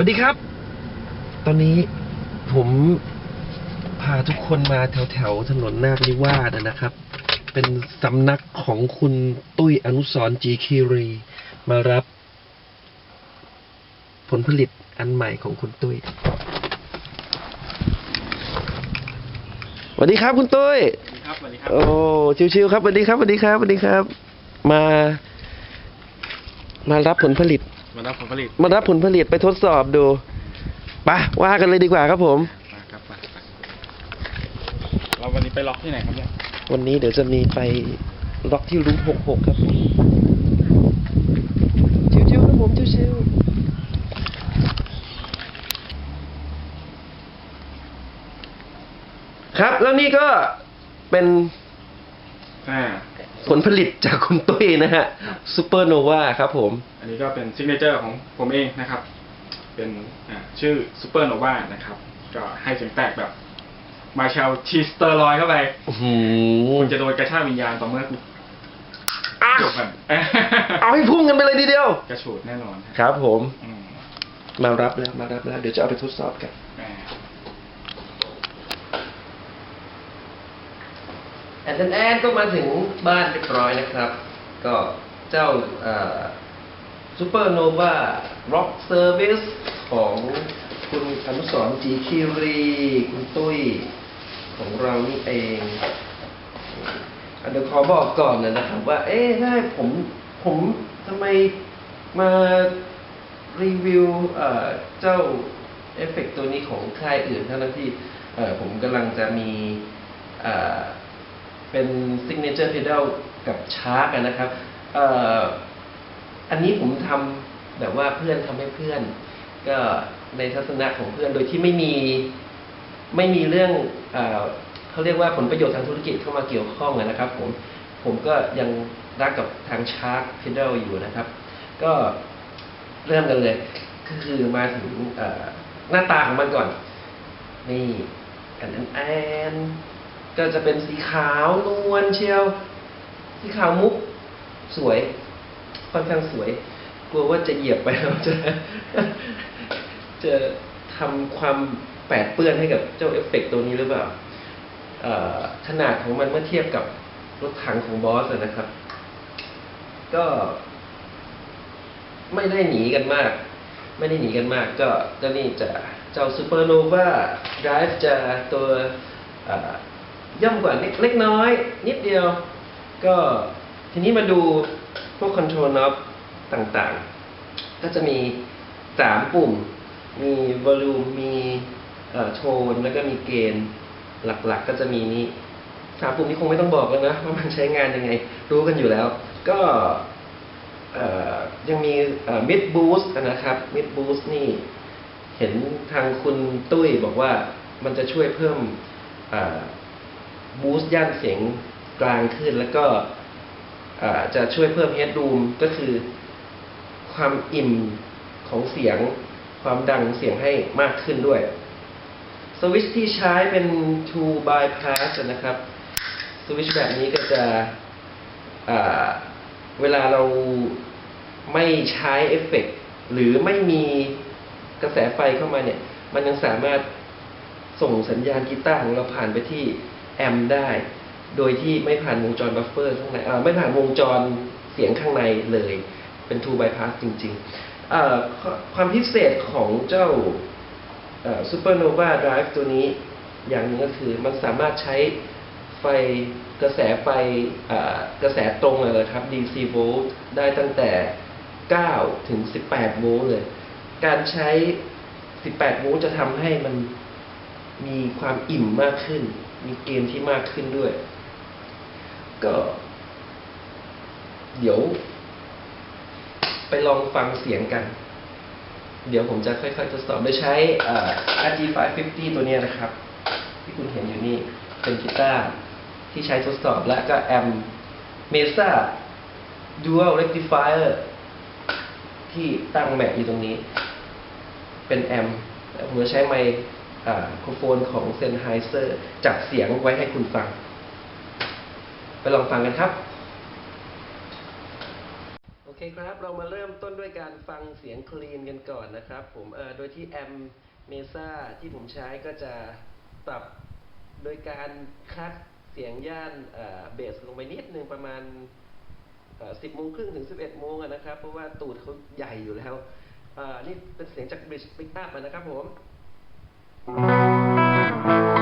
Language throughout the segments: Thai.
วัสดีครับ ตอนนี้ผมพาทุกคนมาแถวแถวๆถนนนาคนิวาสนะครับ เป็นสำนักของคุณตุ้ยอนุสรณ์จีคีรี มารับ ผลผลิตอันใหม่ของคุณตุ้ยสวัสดีครับคุณตุ้ยสวัสดีครับสวัสดีครับ โอ้ชิวๆครับสวัสดีครับสวัสดีครับสวัสดีครับ มา มารับผลผลิต มารับผลผลิต มารับผลผลิตไปทดสอบดูไปะว่ากันเลยดีกว่าครับผม มาครับมาไปเราวันนี้ไปล็อกที่ไหนครับเนี่ยวันนี้เดี๋ยวจะมีไปล็อกที่รูมหกหกครับผมชิวๆครับผมชิวๆ ครับแล้วนี่ก็เป็นอ่า ผลผลิตจากคุณตุ้ยนะฮะซูเปอร์โนวาครับผม อันนี้ก็เป็นซิกเนเจอร์ของผมเองนะครับ เป็นอ่าชื่อซูเปอร์โนวานะครับ ก็ให้เสียงแตกแบบ มาเชลชีสเตอร์ลอยเข้าไปอื้อหือคุณจะโดนกระชากวิญญาณต่อเมื่อคุณอะจบกันเอาให้พุ่งกันไปเลยทีเดียว กระฉูดแน่นอนครับผม อืมมารับแล้วมารับแล้ว เดี๋ยวจะเอาไปทดสอบกัน อ่าแอนแอนก็มาถึงบ้านเรียบร้อยนะครับ ก็เจ้าซูเปอร์โนวาร็อกเซอร์วิสของคุณอนุสรจีคิรี คุณตุ้ย ของเรานี่เองเดี๋ยวขอบอกก่อนนะครับว่า เอ๊ะได้ผมผมทำไมมารีวิวเจ้าเอฟเฟกต์ตัวนี้ของค่ายอื่นทั้งที่ผมกำลังจะมี เอ่อเป็น signature pedal กับชาร์กนะครับเอ่ออันนี้ผมทำแบบว่าเพื่อนทำให้เพื่อน ก็ในทัศนะของเพื่อนโดยที่ไม่มีไม่มีเรื่องเออเขาเรียกว่าผลประโยชน์ทางธุรกิจเข้ามาเกี่ยวข้องนะครับผมผมก็ยังรักกับทางชาร์ก pedal อยู่นะครับ ก็เริ่มกันเลย คือมาถึงหน้าตาของมันก่อน นี่อันนั้นแอน ก็จะเป็นสีขาวนวลเชียว สีขาวมุกสวย ค่อนข้างสวย กลัวว่าจะเหยียบไปแล้วจะ จะทำความแปดเปื้อนให้กับเจ้าเอฟเฟกต์ตัวนี้หรือเปล่าขนาดของมันเมื่อเทียบกับรถถังของบอสนะครับ ก็ ไม่ได้หนีกันมาก ไม่ได้หนีกันมาก ก็เจ้านี่จะเจ้าซูเปอร์โนวาไดรฟ์จะตัว ย่อมกว่าเล็กเล็กน้อย นิดเดียว ก็ทีนี้มาดูพวกคอนโทรลน็อปต่างๆ ก็จะมีสามปุ่ม มีวอลลุมมีโทน แล้วก็มีเกณฑ์หลักๆ ก็จะมีนี้สามปุ่มนี้คงไม่ต้องบอกแล้วนะว่ามันใช้งานยังไง รู้กันอยู่แล้ว ก็ยังมีมิดบูสต์นะครับมิดบูสต์นี่เห็นทางคุณตุ้ยบอกว่ามันจะช่วยเพิ่ม บูสต์ย่านเสียงกลางขึ้น แล้วก็จะช่วยเพิ่มเฮด o ูมก็คือความอิ่มของเสียงความดังเสียงให้มากขึ้นด้วย สวิตช์ที่ใช้เป็น two bypass นะครับ สวิตช์แบบนี้ก็จะเวลาเราไม่ใช้เอฟเฟกต์หรือไม่มีกระแสไฟเข้ามาเนี่ย มันยังสามารถส่งสัญญาณกีตาร์ของเราผ่านไปที่ แอมได้ โดยที่ไม่ผ่านวงจรบัฟเฟอร์ข้างในอ่าไม่ผ่านวงจรเสียงข้างในเลย เป็น two bypass จริงๆอ่าความพิเศษของเจ้าซูเปอร์โนวาไดรฟ์ตัวนี้อย่างหนึงก็คือมันสามารถใช้ไฟกระแสไฟกระแสตรงเลยครับ DC volt ได้ตั้งแต่ 9 ถึง 18 โวลต์เลย การใช้ 18 โวลต์จะทำให้มันมีความอิ่มมากขึ้น มีเกณฑ์ที่มากขึ้นด้วย ก็ เดี๋ยว ไปลองฟังเสียงกัน เดี๋ยวผมจะค่อยๆทดสอบโดยใช้ RG 550ตัวนี้นะครับ ที่คุณเห็นอยู่นี่ เป็นกีตาร์ที่ใช้ทดสอบและก็แอม Mesa Dual Rectifier ที่ตั้งแมทอยู่ตรงนี้ เป็นแอมผมจะใช้ไมค์ โครโฟนของ Sennheiser จับเสียงไว้ให้คุณฟัง ไปลองฟังกันครับ โอเคครับ เรามาเริ่มต้นด้วยการฟังเสียงคลีนกันก่อนนะครับ ผมโดยที่แอมเมซ่าที่ผมใช้ก็จะปรับโดยการคัดเสียงย่านเบสลงไปนิดนึงประมาณสิบโมงครึ่งถึงสิบเอ็ดโมงนะครับ เพราะว่าตูดเขาใหญ่อยู่แล้วนี่เป็นเสียงจากบริดจ์ปิกอัพนะครับผม ที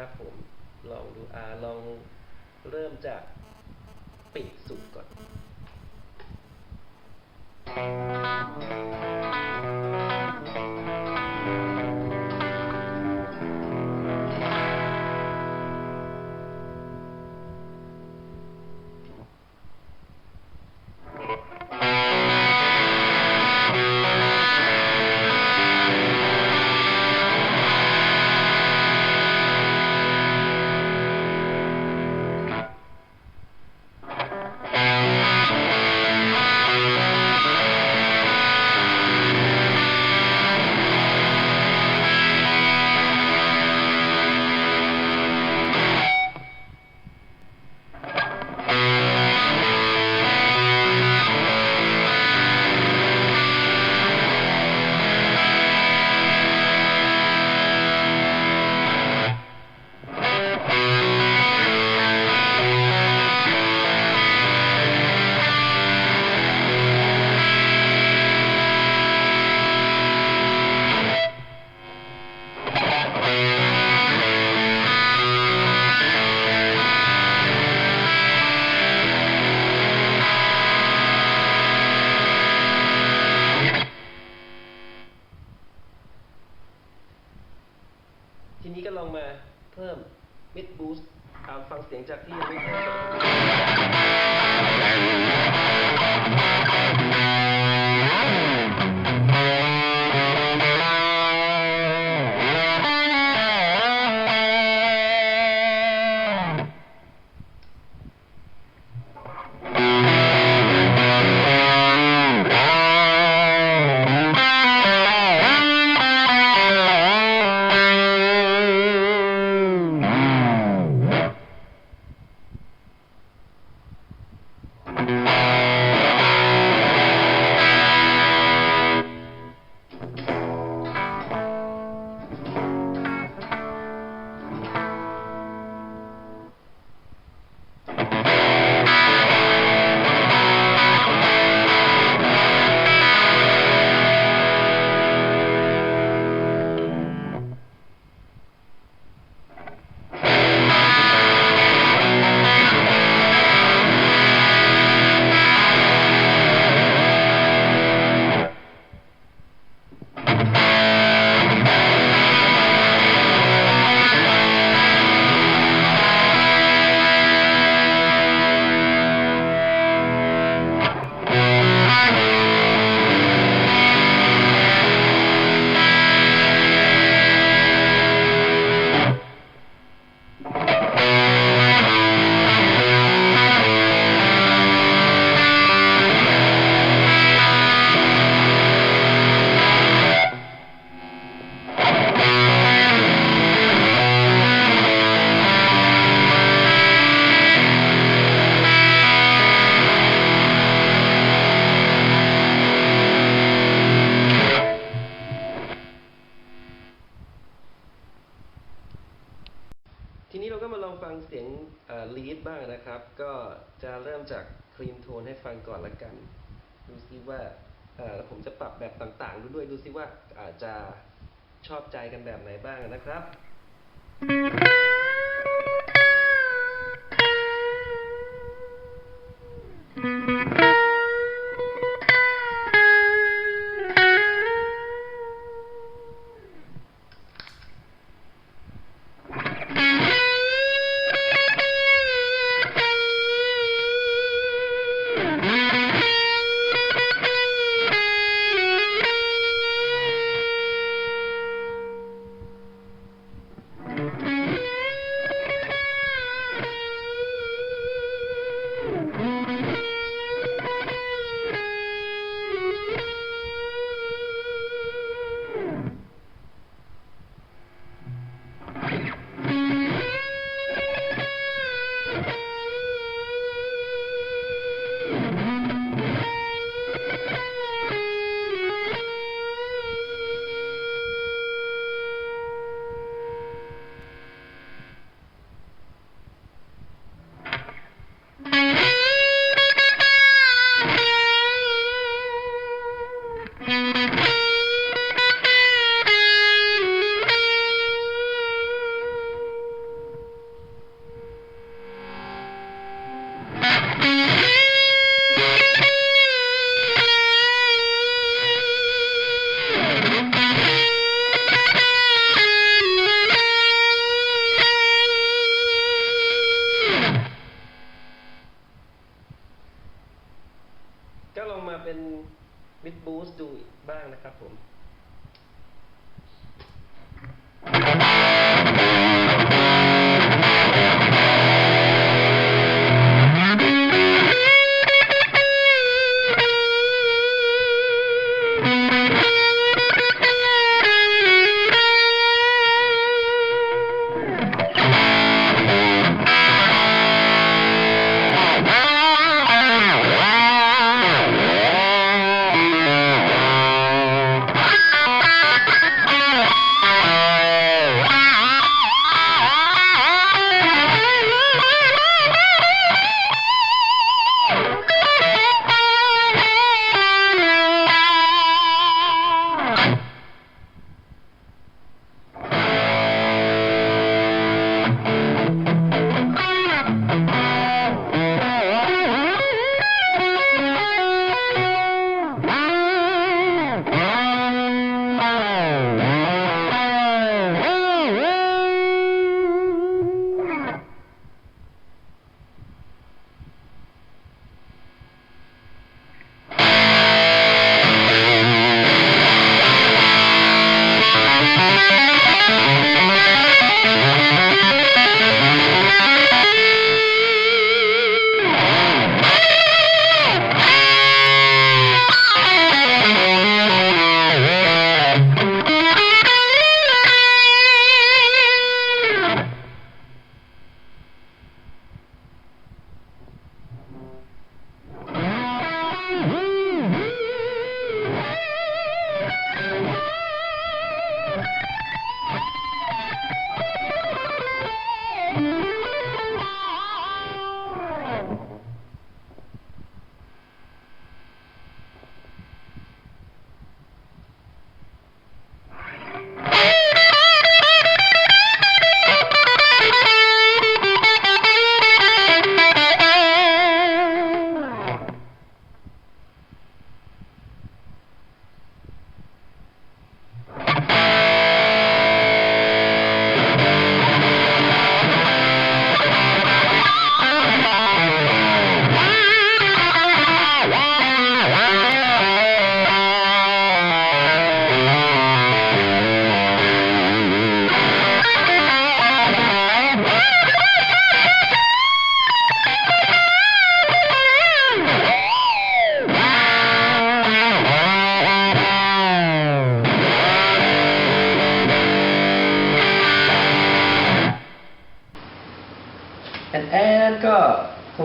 นะครับผม ลองดูอ่าลองเริ่มจากปิดสุดก่อน เอาฟังเสียงจากที่ มจากคลีนโทนให้ฟังก่อนละกัน ดูซิว่าเออผมจะปรับแบบต่างๆ ดูด้วยดูซิว่าอาจจะชอบใจกันแบบไหนบ้างนะครับ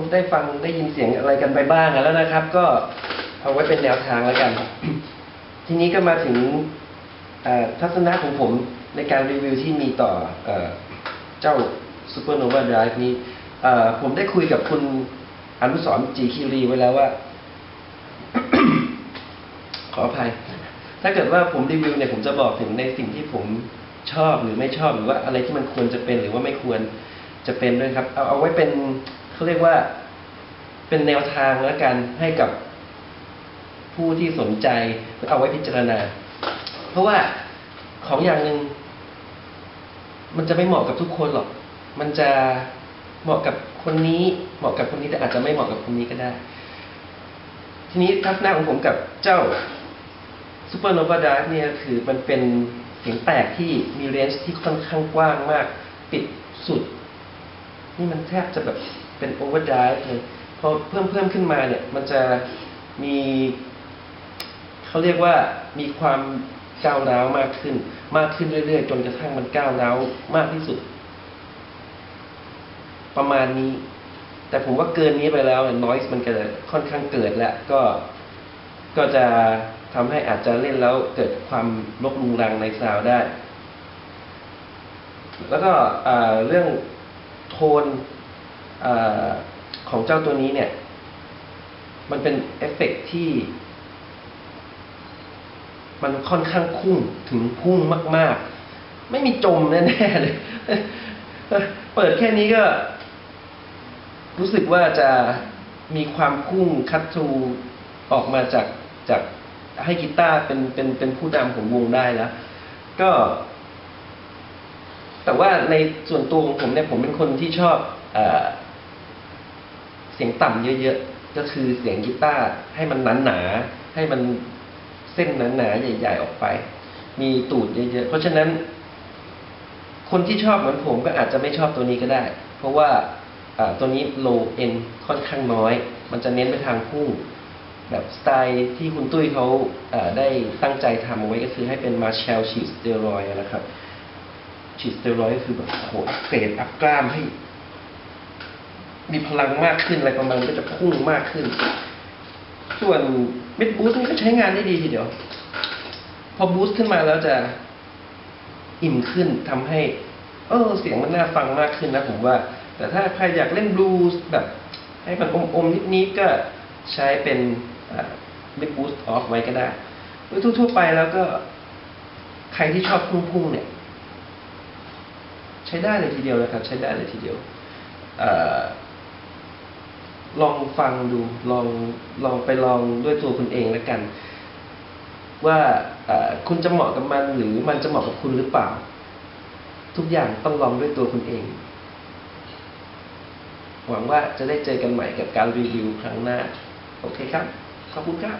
งได้ฟังได้ยินเสียงอะไรกันไปบ้างแล้วนะครับ ก็เอาไว้เป็นแนวทางแล้วกัน ทีนี้ก็มาถึงทัศนะของผมในการรีวิวที่มีต่อเอเจ้า Supernova Drive นี้ผมได้คุยกับคุณอนุสรจีคิรีไว้แล้วว่า ขออภัย ถ้าเกิดว่าผมรีวิวเนี่ยผมจะบอกถึงในสิ่งที่ผมชอบหรือไม่ชอบหรือว่าอะไรที่มันควรจะเป็นหรือว่าไม่ควรจะเป็นด้วยครับ เอาเอาไว้เป็น เขาเรียกว่าเป็นแนวทางแล้วกันให้กับผู้ที่สนใจเอาไว้พิจารณา เพราะว่าของอย่างหนึ่งมันจะไม่เหมาะกับทุกคนหรอก มันจะเหมาะกับคนนี้เหมาะกับคนนี้แต่อาจจะไม่เหมาะกับคนนี้ก็ได้ ทีนี้ทัศนะของผมกับเจ้า Supernova Drive เนี่ยคือมันเป็นเสียงแตกที่มีเรนจ์ที่ค่อนข้างกว้างมาก ปิดสุด นี่มันแทบจะแบบ เป็นโอเวอร์ i v e เลยพอเพิ่มเพิ่มขึ้นมาเนี่ย มันจะมีเขาเรียกว่ามีความก้าวร้าวมากขึ้น มากขึ้นเรื่อยๆ จนกระทั่งมันก้าวร้าวมากที่สุด ประมาณนี้ แต่ผมว่าเกินนี้ไปแล้วนอยส์มันเกิดค่อนข้างเกิดแล้วก็ก็จะทำให้อาจจะเล่นแล้วเกิดความลบลุงรังในซาวด์ได้ แล้วก็เรื่องโทน อของเจ้าตัวนี้เนี่ย มันเป็นเอฟเฟกต์ที่ มันค่อนข้างพุ่งถึงพุ่งมาก ๆ ไม่มีจมแน่ๆเลยเปิดแค่นี้ก็ รู้สึกว่าจะมีความพุ่งคัตทูออกมาจากจากให้กีตาร์เป็นเป็นเป็นผู้นำของวงได้แล้ว ก็ แต่ว่าในส่วนตัวของผมเนี่ยผมเป็นคนที่ชอบอ เสียงต่ำเยอะๆ ก็คือเสียงกีตาร์ให้มันหนาๆให้มันเส้นหนาๆใหญ่ ๆ ออกไป มีตูดเยอะๆ เพราะฉะนั้น คนที่ชอบเหมือนผมก็อาจจะไม่ชอบตัวนี้ก็ได้ เพราะว่าตัวนี้ low end ค่อนข้างน้อย มันจะเน้นไปทางพุ่งแบบสไตล์ที่คุณตุ้ยเขาอ่าได้ตั้งใจทำเอาไว้ก็คือให้เป็นมาเชลฉีดสเตียรอยด์นะครับฉีดสเตียรอยก็คือแบบโหเกรดอัพกล้ามให้ มีพลังมากขึ้นอะไรประมาณก็จะพุ่งมากขึ้น ส่วนมิดบูสต์นี่ก็ใช้งานได้ดีทีเดียว พอบูสต์ขึ้นมาแล้วจะอิ่มขึ้นทำให้ เออเสียงมันน่าฟังมากขึ้นนะผมว่า แต่ถ้าใครอยากเล่นบลูส์แบบ ให้มันอมๆนิดๆก็ใช้เป็นมิดบูสต์ออฟไว้ก็ได้โดยทั่วๆไปแล้วก็ ใครที่ชอบพุ่งๆเนี่ย ใช้ได้เลยทีเดียวนะครับ ใช้ได้เลยทีเดียว เออ ลองฟังดูลองลองไปลองด้วยตัวคุณเองแล้วกัน ว่าคุณจะเหมาะกับมันหรือมันจะเหมาะกับคุณหรือเปล่า ทุกอย่างต้องลองด้วยตัวคุณเอง หวังว่าจะได้เจอกันใหม่กับการรีวิวครั้งหน้า โอเคครับ ขอบคุณครับ